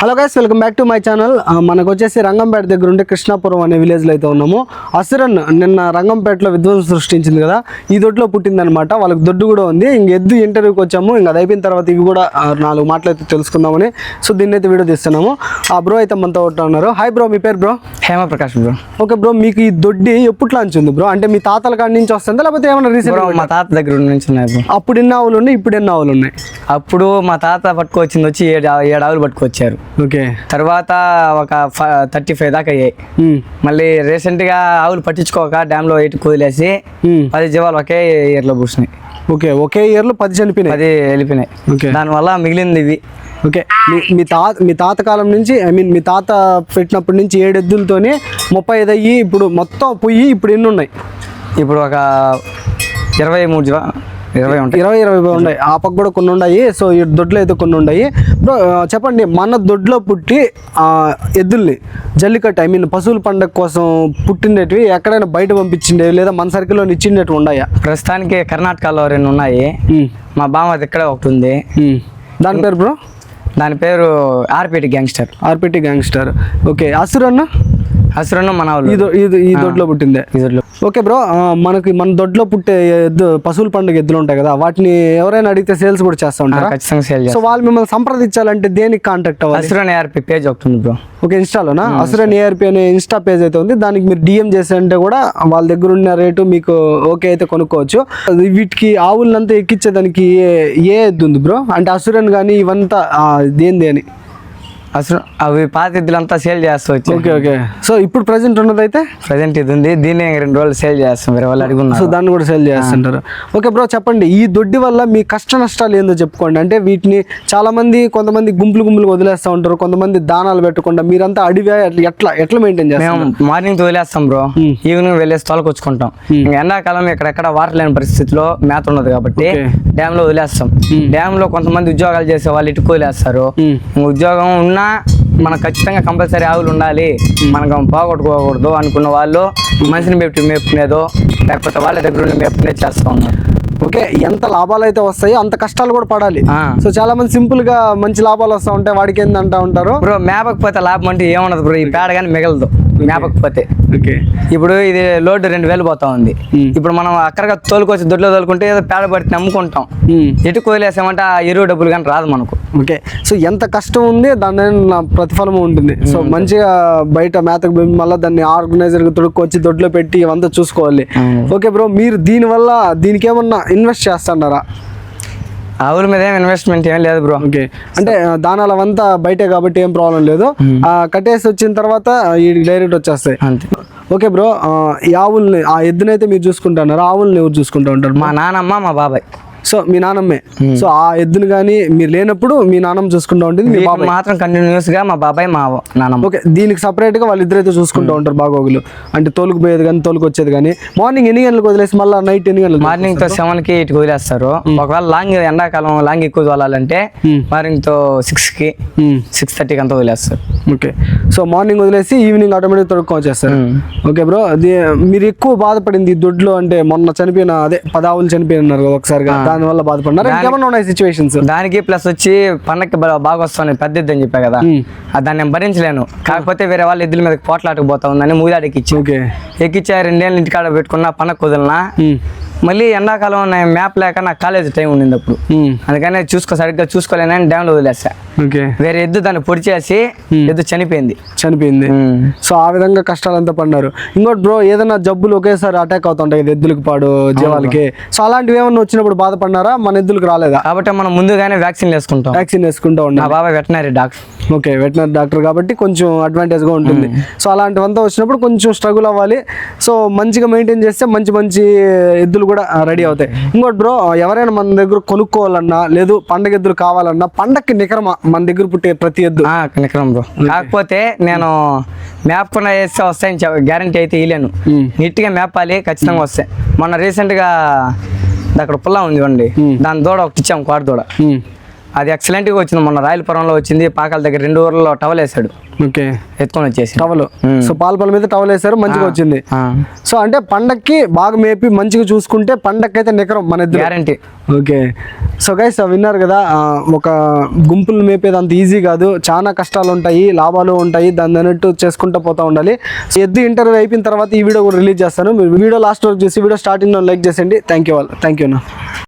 Hello guys welcome back to my channel మనకు వచ్చేసి రంగంపేట దగ్గర ఉండే కృష్ణాపురం అనే విలేజ్లో అయితే ఉన్నాము. అసురన్ నిన్న రంగంపేటలో విధ్వంసం సృష్టించింది కదా ఈ దొడ్లో పుట్టిందనమాట వాళ్ళకి దొడ్డు కూడా ఉంది. ఇంక ఎద్దు ఇంటర్వ్యూకి వచ్చాము. ఇంకా అది అయిపోయిన తర్వాత ఇవి కూడా నాలుగు మాటలు అయితే తెలుసుకుందామని. సో దీన్ని అయితే వీడియో తీస్తున్నాము. ఆ బ్రో అయితే మనతో ఉన్నారు. హాయ్ బ్రో మీ పేరు bro Hema Prakash bro okay bro మీకు ఈ దొడ్డి ఎప్పుడు లాంచ్ ఉంది బ్రో అంటే మీ తాతల కాడి నుంచి వస్తుందా లేకపోతే ఏమైనా రీసెంట్ మా తాత దగ్గర నుంచి ఉన్నాయి అప్పుడు ఎన్ని ఆవులు ఉన్నాయి ఇప్పుడు ఎన్ని ఆవులు ఉన్నాయి? అప్పుడు మా తాత పట్టుకొచ్చింది వచ్చి ఏడు ఏడు ఆవులు పట్టుకొచ్చారు. ఓకే. తర్వాత ఒక థర్టీ ఫైవ్ దాకా అయ్యాయి. మళ్ళీ రీసెంట్గా ఆవులు పట్టించుకోక డ్యామ్లో ఎటు కుదిలేసి ఉమ్. పది జీవాలు ఒకే ఇయర్లో పూసినాయి. ఓకే ఒకే ఇయర్లో పది చనిపోయినాయి? పది వెళ్ళిపోయినాయి. ఓకే. దానివల్ల మిగిలింది ఇవి. ఓకే మీ మీ తాత మీ తాత కాలం నుంచి ఐ మీన్ మీ తాత పెట్టినప్పటి నుంచి ఏడు ఎద్దులతోనే ముప్పై ఐదు అయ్యి ఇప్పుడు మొత్తం పొయ్యి ఇప్పుడు ఎన్ని ఉన్నాయి? ఇప్పుడు ఒక ఇరవై మూడు జీవా ఇరవై ఉంటాయి. ఇరవై ఇరవై ఉన్నాయి. ఆ పక్క కూడా కొన్ని ఉన్నాయి. సో ఈ దొడ్లో అయితే కొన్ని ఉన్నాయి. బ్రో చెప్పండి మన దొడ్లో పుట్టి ఆ, ఎద్దుల్ని జల్లికట్టు ఐ మీన్ పశువుల పండగ కోసం పుట్టినవి ఎక్కడైనా బయట పంపించిండేవి లేదా మన సర్కిల్లో ఇచ్చిండేవి ఉన్నాయా? ప్రస్తుతానికి కర్ణాటకలో రెండు ఉన్నాయి. ఉమ్, మా బామ్మది ఇక్కడే ఒకటి ఉంది. ఉమ్. దాని పేరు బ్రో దాని పేరు RPT gangster. RPT gangster. Okay అసురు అన్న అసలు మన ఈ వాళ్ళు దొ- ఈ- ఈ దొడ్లో పుట్టిందే ఇదిలో ఓకే బ్రో మనకి మన దొడ్లో పుట్టే ఎద్దు పశువుల పండుగ ఎద్దులు ఉంటాయి కదా వాటిని ఎవరైనా అడిగితే సేల్స్ కూడా చేస్తూ ఉంటారా? ఖచ్చితంగా సేల్ సో వాళ్ళు మిమ్మల్ని సంప్రదించాలంటే దేనికి కాంటాక్ట్ అవ్వాలి? అసురన్ ఆర్పి పేజ్ ఒకటి బ్రో. ఓకే ఇన్స్టాలోనా? అసురన్ ఏఆర్పి అనే ఇన్స్టా పేజ్ అయితే ఉంది. దానికి మీరు డిఎం చేసారంటే కూడా వాళ్ళ దగ్గర ఉన్న రేటు మీకు ఓకే అయితే కొనుక్కోవచ్చు. వీటికి ఆవులంతా ఎక్కించేదానికి ఏ ఏ ఎద్దు ఉంది బ్రో? అంటే అసురన్ కానీ ఇవంతా దేంది అని? అసలు అవి పాత ఇద్దులంతా సేల్ చేస్తూ వచ్చి ఓకే ఓకే. సో ఇప్పుడు ప్రజెంట్ ఉన్నదైతే? ప్రజెంట్ ఇది ఉంది. దీన్ని రెండు రోజులు సేల్ చేస్తాం. వేరే వాళ్ళు సో అడుగున్నారు దాన్ని కూడా సేల్ చేస్తుంటారు. ఓకే బ్రో చెప్పండి. ఈ దొడ్డి వల్ల మీ కష్ట నష్టాలు ఏందో చెప్పుకోండి. అంటే వీటిని చాలా మంది కొంతమంది గుంపులు గుంపులు వదిలేస్తూ ఉంటారు. కొంతమంది దానాలు పెట్టకుండా మీరంతా అడివే ఎట్లా ఎట్లా మెయింటైన్ చేస్తారు? మేము మార్నింగ్ వదిలేస్తాం బ్రో. ఈవినింగ్ వెళ్ళేసి తోలుకొచ్చుకుంటాం ఇంకా ఎండాకాలం ఎక్కడెక్కడ వాటర్ లేని పరిస్థితిలో మేత ఉండదు కాబట్టి. డ్యామ్లో వదిలేస్తాం. డ్యామ్లో కొంతమంది ఉద్యోగాలు చేసే వాళ్ళు ఇటు వదిలేస్తారు. ఉద్యోగం ఉన్నా మనకు ఖచ్చితంగా కంపల్సరీ ఆవులు ఉండాలి. మనకు పోగొట్టుకోకూడదు అనుకున్న వాళ్ళు మనిషిని మెప్పు మేపుకునేదో లేకపోతే వాళ్ళ దగ్గర ఉండి మేపుకునేది చేస్తూ ఉన్నారు. ఓకే ఎంత లాభాలు అయితే వస్తాయో అంత కష్టాలు కూడా పడాలి. సో చాలా మంది సింపుల్గా మంచి లాభాలు వస్తూ ఉంటాయి వాడికి ఏంది అంటా ఉంటారు? బ్రో మేపకపోతే లాభం అంటే ఏముండదు బ్రో ఈ పేడ కానీ మిగలదు. మేపకపోతే. ఓకే. ఇప్పుడు ఇది లోడ్ రెండు వేలు పోతా ఉంది. ఇప్పుడు మనం అక్కడగా తోలుకొచ్చి దొడ్లో తోలుకుంటే ఏదో పేడ పడితే నమ్ముకుంటాం. మ్మ్. ఎటు కోయలేసామంటే ఆ ఎరువు డబ్బులు కానీ రాదు మనకు. ఓకే. సో ఎంత కష్టం ఉంది దాని నా ప్రతిఫలం ఉంటుంది. సో మంచిగా బయట మేతకు పోయి మళ్ళీ దాన్ని ఆర్గనైజర్ తొడుక్కొచ్చి దొడ్లో పెట్టి ఇవంతా చూసుకోవాలి. ఓకే బ్రో మీరు దీనివల్ల దీనికి ఏమన్నా ఇన్వెస్ట్ చేస్తున్నారా? ఆవుల మీద ఏం ఇన్వెస్ట్మెంట్ ఏం లేదు బ్రో. ఓకే. అంటే ఆ, దానాలు అవంతా బయటే కాబట్టి ఏం ప్రాబ్లం లేదు. ఆ, కట్టేసి వచ్చిన తర్వాత ఈ డైరెక్ట్ వచ్చేస్తాయి. అంతే. ఓకే బ్రో ఈ ఆవుల్ని ఆ ఎద్దునైతే మీరు చూసుకుంటున్నారు ఆవుల్ని ఎవరు చూసుకుంటూ ఉంటారు మా నానమ్మ మా బాబాయ్. సో మీ నాన్నమ్మే సో ఆ ఎద్దుని కానీ మీరు లేనప్పుడు మీ నాన్నమ్మ చూసుకుంటూ ఉంటుంది మీ బాబాయ్. మాత్రం కంటిన్యూస్గా మా బాబాయ్ మా నానమ్మ. ఓకే దీనికి సపరేట్గా వాళ్ళిద్దరైతే చూసుకుంటూ ఉంటారు బాగోగులు. అంటే తోలుకు పోయేది కానీ తోలుకు వచ్చేది కానీ మార్నింగ్ ఎన్ని గంటలకు వదిలేసి మళ్ళీ నైట్ ఎన్ని గంటలకు మార్నింగ్తో సెవెన్కి ఇటు వదిలేస్తారు ఒకవేళ లాంగ్ ఎండాకాలం లాంగ్ ఎక్కువ తోలాలంటే మార్నింగ్తో సిక్స్కి. సిక్స్ థర్టీకి అంతా వదిలేస్తారు. ఓకే. సో మార్నింగ్ వదిలేసి ఈవినింగ్ ఆటోమేటిక్ తొడుక్కొని వచ్చేస్తారు. ఓకే బ్రో మీరు ఎక్కువ బాధపడింది దొడ్లో అంటే మొన్న చనిపోయిన అదే పదావులు చనిపోయినారు కదా ఒకసారిగా దానివల్ల బాధపడినారు? ఇంకేమన్నా ఉన్నాయి సిచ్యువేషన్స్ దానికి ప్లస్ వచ్చి పండక్కి బాగా వస్తాను పెద్ద ఎద్దు అని చెప్పా కదా. దాన్ని నేను భరించలేను. కాకపోతే వేరే వాళ్ళ ఎద్దుల మీద పోట్లాటకు పోతా ఉందని మూదాడికి ఇచ్చి ఎక్కిచ్చా రెండేళ్ళు ఇంటికాడ పెట్టుకున్న పండగ కుదలనా మళ్ళీ ఎండాకాలం మ్యాప్ లేక నాకు కాలేజ్ టైం ఉండింది అప్పుడు. అందుకని చూసుకో సరిగ్గా చూసుకోలేనని డ్యామ్లో వదిలేసా. ఓకే. వేరే ఎద్దు దాన్ని పొడిచేసి ఎద్దు చనిపోయింది. చనిపోయింది. సో ఆ విధంగా కష్టాలంతా పడినారు ఇంకోటి బ్రో ఏదైనా జబ్బులు ఒకేసారి అటాక్ అవుతుంటాయి కదా ఎద్దులకు పాడు జీవాలకి. సో అలాంటివి ఏమన్నా వచ్చినప్పుడు బాధపడినారా మన ఎద్దులకు రాలేదా? కాబట్టి మనం ముందుగానే వ్యాక్సిన్ వేసుకుంటాం. వ్యాక్సిన్ వేసుకుంటూ నా ఉన్నారు బాబాయ్ veterinary doctor okay veterinary doctor కాబట్టి కొంచెం అడ్వాంటేజ్గా ఉంటుంది. సో అలాంటివంతా వచ్చినప్పుడు కొంచెం స్ట్రగుల్ అవ్వాలి. సో మంచిగా మెయింటైన్ చేస్తే మంచి మంచి ఎద్దులు కూడా రెడీ అవుతాయి. ఇంకోటి బ్రో ఎవరైనా మన దగ్గర కొనుక్కోవాలన్నా లేదు పండగ ఎద్దులు కావాలన్నా పండక్కి నికరమా మన దగ్గర పుట్టే ప్రతి ఎద్దు. కనికరం బ్రో కాకపోతే నేను మ్యాప్ కూడా వేస్తే వస్తాయని గ్యారంటీ అయితే ఇవ్వలేను నీట్గా మేపాలి ఖచ్చితంగా వస్తాయి. మొన్న రీసెంట్గా అక్కడ పుల్లా ఉంది చూడండి. దాని దూడ ఒకటి ఇచ్చాం కోట దూడ. అది ఎక్సలెంట్గా వచ్చింది. మొన్న రాయలపురంలో వచ్చింది. పాకాల దగ్గర రెండు ఊర్లలో టవల్ వేసాడు ఓకే. ఎత్తుకొని వచ్చేసి. టవల్ సో పాలపల మీద టవల్ వేసారు మంచిగా వచ్చింది. సో అంటే పండక్కి బాగా మేపి మంచిగా చూసుకుంటే పండక్కైతే నికరం మన ఇద్దరు. Guarantee okay. సో గైస్ విన్నారు కదా ఒక గుంపులు మేపేది అంత ఈజీ కాదు. చాలా కష్టాలు ఉంటాయి లాభాలు ఉంటాయి. దాన్ని అన్నట్టు చేసుకుంటూ పోతా ఉండాలి. సో ఎద్దు ఇంటర్వ్యూ అయిపోయిన తర్వాత ఈ వీడియో కూడా రిలీజ్ చేస్తాను. మీరు వీడియో లాస్ట్ వరకు చూసి వీడియో స్టార్టింగ్లో లైక్ చేసేయండి. థ్యాంక్ యూ వాళ్ళు థ్యాంక్ యూ